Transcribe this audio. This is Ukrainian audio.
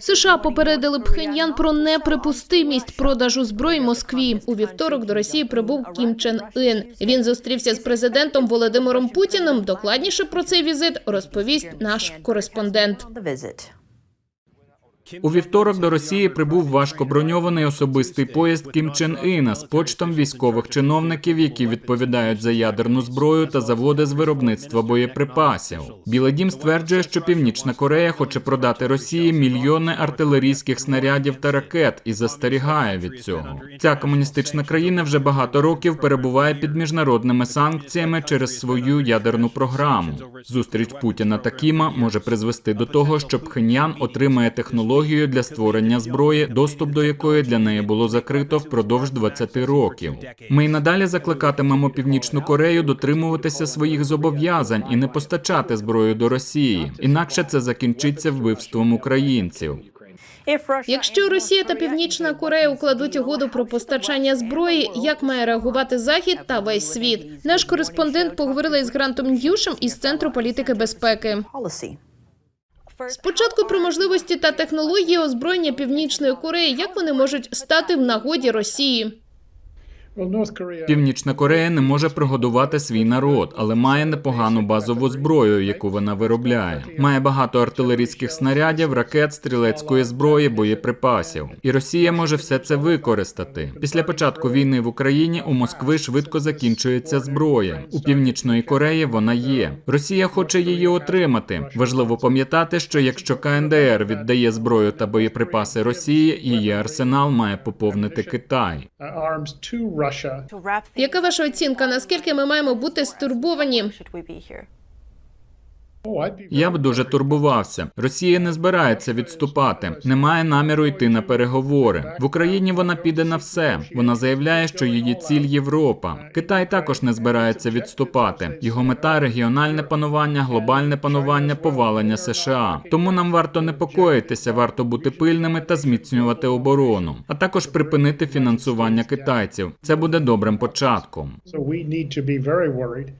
США попередили Пхеньян про неприпустимість продажу зброї Москві. У вівторок до Росії прибув Кім Чен Ін. Він зустрівся з президентом Володимиром Путіним. Докладніше про цей візит розповість наш кореспондент. У вівторок до Росії прибув важкоброньований особистий поїзд Кім Чен Іна з почтом військових чиновників, які відповідають за ядерну зброю та заводи з виробництва боєприпасів. Білий дім стверджує, що Північна Корея хоче продати Росії мільйони артилерійських снарядів та ракет і застерігає від цього. Ця комуністична країна вже багато років перебуває під міжнародними санкціями через свою ядерну програму. Зустріч Путіна та Кіма може призвести до того, що Пхеньян отримає технологію для створення зброї, доступ до якої для неї було закрито впродовж 20 років. Ми й надалі закликатимемо Північну Корею дотримуватися своїх зобов'язань і не постачати зброю до Росії. Інакше це закінчиться вбивством українців. Якщо Росія та Північна Корея укладуть угоду про постачання зброї, як має реагувати Захід та весь світ? Наш кореспондент поговорила із Грантом Ньюшем із центру політики безпеки. Спочатку про можливості та технології озброєння Північної Кореї, як вони можуть стати в нагоді Росії. Північна Корея не може прогодувати свій народ, але має непогану базову зброю, яку вона виробляє. Має багато артилерійських снарядів, ракет, стрілецької зброї, боєприпасів. І Росія може все це використати. Після початку війни в Україні у Москви швидко закінчується зброя. У північної Кореї вона є. Росія хоче її отримати. Важливо пам'ятати, що якщо КНДР віддає зброю та боєприпаси Росії, її арсенал має поповнити Китай. Яка ваша оцінка? Наскільки ми маємо бути стурбовані? Я б дуже турбувався. Росія не збирається відступати, не має наміру йти на переговори. В Україні вона піде на все. Вона заявляє, що її ціль Європа. Китай також не збирається відступати. Його мета регіональне панування, глобальне панування, повалення США. Тому нам варто непокоїтися, варто бути пильними та зміцнювати оборону, а також припинити фінансування китайців. Це буде добрим початком.